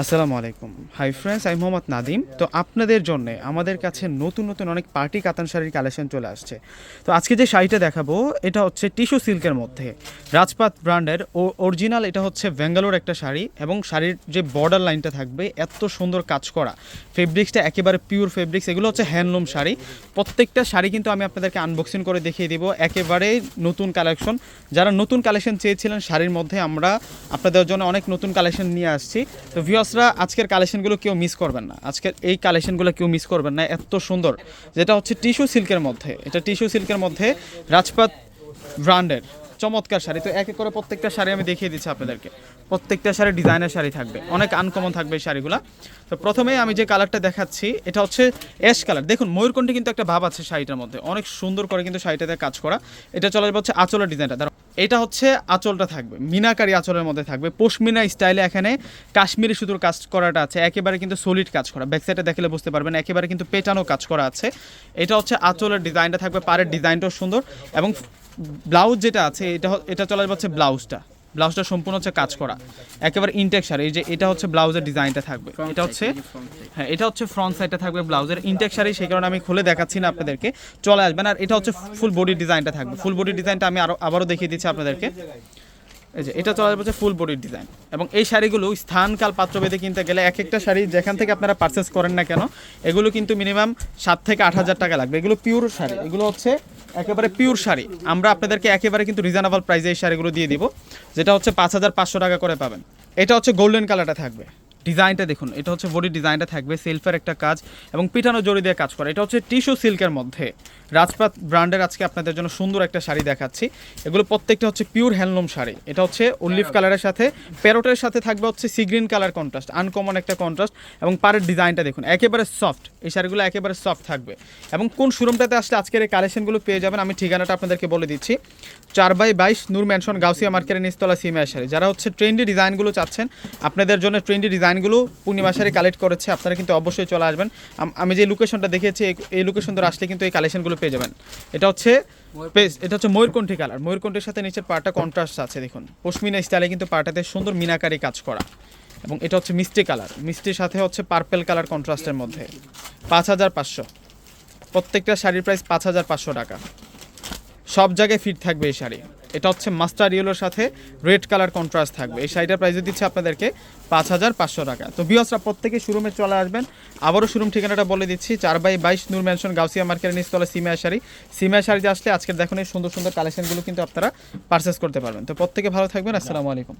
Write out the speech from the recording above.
আসসালামু আলাইকুম। Hi friends আমি মোহাম্মদ নাদিম তো আপনাদের জন্য আমাদের কাছে নতুন নতুন অনেক পার্টি কাতান শাড়ির কালেকশন চলে আসছে। তো আজকে যে শাড়িটা দেখাবো, এটা হচ্ছে টিস্যু সিল্কের মধ্যে। রাজপাত ব্র্যান্ডের ও অরিজিনাল এটা হচ্ছে ব্যাঙ্গালোর একটা শাড়ি এবং শাড়ির যে বর্ডার লাইনটা থাকবে, এত সুন্দর কাজ করা। ফেব্রিক্সটা একেবারে পিওর ফেব্রিক্স এগুলো হচ্ছে হ্যান্ডলুম শাড়ি। প্রত্যেকটা শাড়ি কিন্তু আমি আপনাদেরকে আনবক্সিং করে দেখিয়ে দিব। একেবারে নতুন কালেকশন যারা নতুন কালেকশন চেয়েছিলেন, শাড়ির মধ্যে আমরা আপনাদের জন্য অনেক নতুন কালেকশন নিয়ে আসছি। তো ভিউয়ার্সরা আজকের কালেকশনগুলো কেউ মিস করবেন না। আজকের এই কালেকশনগুলো কেউ মিস করবেন না। এত সুন্দর। যেটা হচ্ছে টিস্যু সিল্কের মধ্যে। এটা টিস্যু সিল্কের মধ্যে রাজপাত ব্র্যান্ডের চমৎকার শাড়ি। তো এক করে প্রত্যেকটা শাড়ি আমি দেখিয়ে দিচ্ছি আপনাদেরকে। প্রত্যেকটা শাড়ি ডিজাইনের শাড়ি থাকবে। অনেক আনকমন থাকবে এই শাড়িগুলো। তো প্রথমেই আমি যে কালারটা দেখাচ্ছি, এটা হচ্ছে অ্যাশ কালার দেখুন, ময়ূরকণ্ঠী কিন্তু একটা ভাব আছে শাড়িটার মধ্যে। অনেক সুন্দর করে কিন্তু শাড়িটাতে কাজ করা। এটা চলে যাবে হচ্ছে আঁচলের ডিজাইনটা এটা হচ্ছে আঁচলটা থাকবে, মিনাকারি আঁচলের মধ্যে থাকবে। পশমিনা স্টাইলে এখানে কাশ্মীরি সুতোর কাজ করাটা আছে, একেবারে কিন্তু সলিড কাজ করা। ব্যাকসাইডে দেখলে বুঝতে পারবেন, একেবারে কিন্তু পেটানো কাজ করা আছে। এটা হচ্ছে আঁচলের ডিজাইনটা থাকবে, পাড়ের ডিজাইনটাও সুন্দর এবং ব্লাউজ যেটা আছে, এটা এটা চলে যাচ্ছে ব্লাউজটা ব্লাউজটা সম্পূর্ণ হচ্ছে কাজ করা। একেবারে ইনটেক শাড়ি এই যে এটা হচ্ছে ব্লাউজের ডিজাইনটা থাকবে। এটা হচ্ছে হ্যাঁ এটা হচ্ছে ফ্রন্ট সাইডটা থাকবে ব্লাউজের ইনটেক শাড়ি সেই কারণে আমি খুলে দেখাচ্ছি না আপনাদেরকে। চলে আসবেন আর এটা হচ্ছে ফুল বডি ডিজাইনটা থাকবে। ফুল বডি ডিজাইনটা আমি আরও আবারও দেখিয়ে দিচ্ছি আপনাদেরকে। এই যে এটা চলে যাচ্ছে ফুল বডির ডিজাইন এবং এই শাড়িগুলো স্থানকাল পাত্রভেদে কিনতে গেলে এক একটা শাড়ি যেখান থেকে আপনারা পারচেস করেন না কেন এগুলো কিন্তু মিনিমাম সাত থেকে আট হাজার টাকা লাগবে। এগুলো পিওর শাড়ি এগুলো হচ্ছে একেবারে পিওর শাড়ি। আমরা আপনাদেরকে একেবারে কিন্তু রিজনেবল প্রাইসে এই শাড়িগুলো দিয়ে দিব, যেটা হচ্ছে পাঁচ হাজার পাঁচশো টাকা করে পাবেন। এটা হচ্ছে গোল্ডেন কালারটা থাকবে। ডিজাইনটা দেখুন, এটা হচ্ছে বডি ডিজাইনটা থাকবে সেলফের একটা কাজ এবং পিঠানো জড়ি দিয়ে কাজ করে। এটা হচ্ছে টিস্যু সিল্কের মধ্যে। রাজপাত ব্র্যান্ডের আজকে আপনাদের জন্য সুন্দর একটা শাড়ি দেখাচ্ছি। এগুলো প্রত্যেকটা হচ্ছে পিওর হ্যান্ডলুম শাড়ি। এটা হচ্ছে অলিভ কালারের সাথে প্যারোটের সাথে থাকবে হচ্ছে sea green colour contrast uncommon একটা কন্ট্রাস্ট এবং পাড়ের ডিজাইনটা দেখুন, একেবারে সফট এই শাড়িগুলো একেবারে সফট থাকবে। এবং কোন শোরুমটাতে আসলে আজকের এই কালেকশনগুলো পেয়ে যাবেন আমি ঠিকানাটা আপনাদেরকে বলে দিচ্ছি। চার বাই বাইশ নূর ম্যানশন গাউসিয়া মার্কেটের নিস্তলা সিমিয়া শাড়ি। যারা হচ্ছে ট্রেন্ডি ডিজাইনগুলো চাচ্ছেন, আপনাদের জন্য ট্রেন্ডি ডিজাইনগুলো পূর্ণিমা শাড়ি কালেক্ট করেছে, আপনারা কিন্তু অবশ্যই চলে আসবেন। আম- যে লোকেশনটা দেখেছি এই লোকেশন ধরে আসলে কিন্তু এই কালেকশনগুলো পেয়ে যাবেন। এটা হচ্ছে পেজ এটা হচ্ছে ময়ূরকণ্ঠী কালার। ময়ূরকণ্ঠের সাথে নিচের পাটা কন্ট্রাস্ট আছে দেখুন। পশমিনা স্টাইলে কিন্তু পাটাতে সুন্দর মিনাকারি কাজ করা। এবং এটা হচ্ছে মিষ্টি কালার। মিষ্টির সাথে হচ্ছে পার্পেল কালার কন্ট্রাস্টের মধ্যে। পাঁচ হাজার পাঁচশো। প্রত্যেকটা শাড়ির প্রাইস পাঁচ হাজার পাঁচশো টাকা। সব জায়গায় ফিট থাকবে এই শাড়ি। এটা হচ্ছে মাস্টার ইয়েলোর সাথে রেড কালার কন্ট্রাস্ট থাকবে। এই শাড়িটার প্রাইস দিচ্ছে আপনাদেরকে পাঁচ হাজার পাঁচশো টাকা। তো বিয়সরা প্রত্যেকে শোরুমে চলে আসবেন। আবারও শোরুম ঠিকানাটা বলে দিচ্ছি, চার বাই বাইশ নূর ম্যানশন গাউসিয়া মার্কেটের নিচতলা সিমিয়া শাড়ি। সিমিয়া শাড়িতে আসলে আজকের দেখুন এই সুন্দর সুন্দর কালেকশনগুলো কিন্তু আপনারা পারচেস করতে পারবেন। তো প্রত্যেকে ভালো থাকবেন, আসসালামু আলাইকুম।